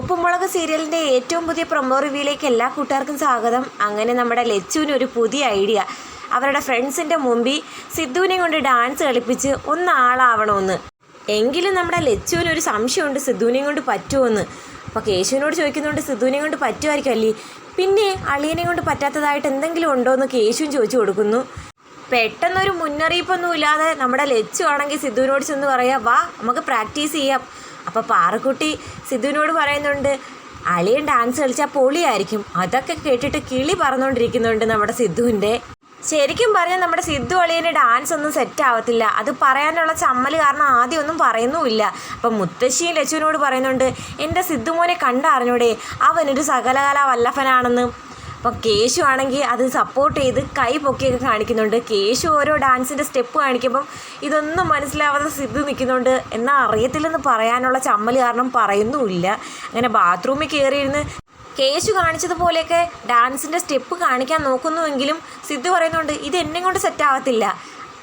ഉപ്പുമുളക് സീരിയലിന്റെ ഏറ്റവും പുതിയ പ്രൊമോ റിവ്യൂയിലേക്ക് എല്ലാ കൂട്ടുകാർക്കും സ്വാഗതം. അങ്ങനെ നമ്മുടെ ലച്ചുവിന് ഒരു പുതിയ ഐഡിയ അവരുടെ ഫ്രണ്ട്സിന്റെ മുമ്പിൽ സിദ്ധുവിനെ കൊണ്ട് ഡാൻസ് കളിപ്പിച്ച് ഒന്നാളാവണമെന്ന് എങ്കിലും നമ്മുടെ ലച്ചുവിന് ഒരു സംശയമുണ്ട് സിദ്ധുവിനെ കൊണ്ട് പറ്റുമെന്ന് അപ്പോൾ കേശുവിനോട് ചോദിക്കുന്നതുകൊണ്ട് സിദ്ധുവിനെ കൊണ്ട് പറ്റുമായിരിക്കും അല്ലേ? പിന്നെ അളിയനെ കൊണ്ട് പറ്റാത്തതായിട്ട് എന്തെങ്കിലും ഉണ്ടോ എന്ന് കേശുവും ചോദിച്ചു കൊടുക്കുന്നു. പെട്ടെന്നൊരു മുന്നറിയിപ്പൊന്നും ഇല്ലാതെ നമ്മുടെ ലച്ചു ആണെങ്കിൽ സിദ്ധുവിനോട് ചെന്ന് പറയാം വാ നമുക്ക് പ്രാക്ടീസ് ചെയ്യാം. അപ്പോൾ പാറക്കുട്ടി സിദ്ധുവിനോട് പറയുന്നുണ്ട് അളിയൻ ഡാൻസ് കളിച്ചാൽ പൊളിയായിരിക്കും. അതൊക്കെ കേട്ടിട്ട് കിളി പറഞ്ഞുകൊണ്ടിരിക്കുന്നുണ്ട് നമ്മുടെ സിദ്ധുവിന്റെ. ശരിക്കും പറഞ്ഞാൽ നമ്മുടെ സിദ്ധു അളിയന് ഡാൻസ് ഒന്നും സെറ്റ് ആവത്തില്ല. അത് പറയാനുള്ള ചമ്മൽ കാരണം ആദ്യം ഒന്നും പറയുന്നുമില്ല. അപ്പം മുത്തശ്ശിയും ലച്ചുവിനോട് പറയുന്നുണ്ട് എന്റെ സിദ്ധുമോനെ കണ്ടറിഞ്ഞൂടെ? അവനൊരു സകലകല വല്ലഭനാണെന്ന്. അപ്പം കേശു ആണെങ്കിൽ അത് സപ്പോർട്ട് ചെയ്ത് കൈ പൊക്കിയൊക്കെ കാണിക്കുന്നുണ്ട്. കേശു ഓരോ ഡാൻസിന്റെ സ്റ്റെപ്പ് കാണിക്കുമ്പം ഇതൊന്നും മനസ്സിലാവാതെ സിദ്ധു നിൽക്കുന്നുണ്ട്. എന്നാൽ അറിയത്തില്ലെന്ന് പറയാനുള്ള ചമ്മൽ കാരണം പറയുന്നുമില്ല. അങ്ങനെ ബാത്റൂമിൽ കയറിയിരുന്ന് കേശു കാണിച്ചതുപോലെയൊക്കെ ഡാൻസിന്റെ സ്റ്റെപ്പ് കാണിക്കാൻ നോക്കുന്നുവെങ്കിലും സിദ്ധു പറയുന്നുണ്ട് ഇത് എന്നെ കൊണ്ട് സെറ്റ് ആവത്തില്ല.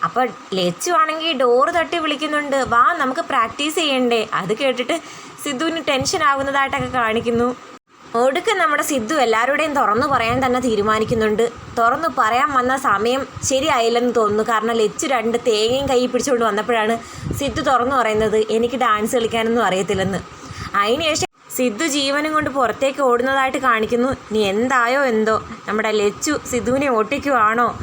അപ്പോൾ ലച്ചു ആണെങ്കിൽ ഡോറ് തട്ടി വിളിക്കുന്നുണ്ട് വാ നമുക്ക് പ്രാക്ടീസ് ചെയ്യണ്ടേ. അത് കേട്ടിട്ട് സിദ്ധുവിന് ടെൻഷൻ ആകുന്നതായിട്ടൊക്കെ കാണിക്കുന്നു. ഒടുക്കം നമ്മുടെ സിദ്ധു എല്ലാവരുടെയും തുറന്നു പറയാൻ തന്നെ തീരുമാനിക്കുന്നുണ്ട്. തുറന്നു പറയാൻ വന്ന സമയം ശരിയായില്ലെന്ന് തോന്നുന്നു. കാരണം ലച്ചു രണ്ട് തേങ്ങയും കൈ പിടിച്ചുകൊണ്ട് വന്നപ്പോഴാണ് സിദ്ധു തുറന്നു പറയുന്നത് എനിക്ക് ഡാൻസ് കളിക്കാനൊന്നും അറിയത്തില്ലെന്ന്. അതിനുശേഷം സിദ്ധു ജീവനും കൊണ്ട് പുറത്തേക്ക് ഓടുന്നതായിട്ട് കാണിക്കുന്നു. നീ എന്തായോ എന്തോ? നമ്മുടെ ലെച്ചു സിദ്ധുവിനെ ഓട്ടിക്കുവാണോ?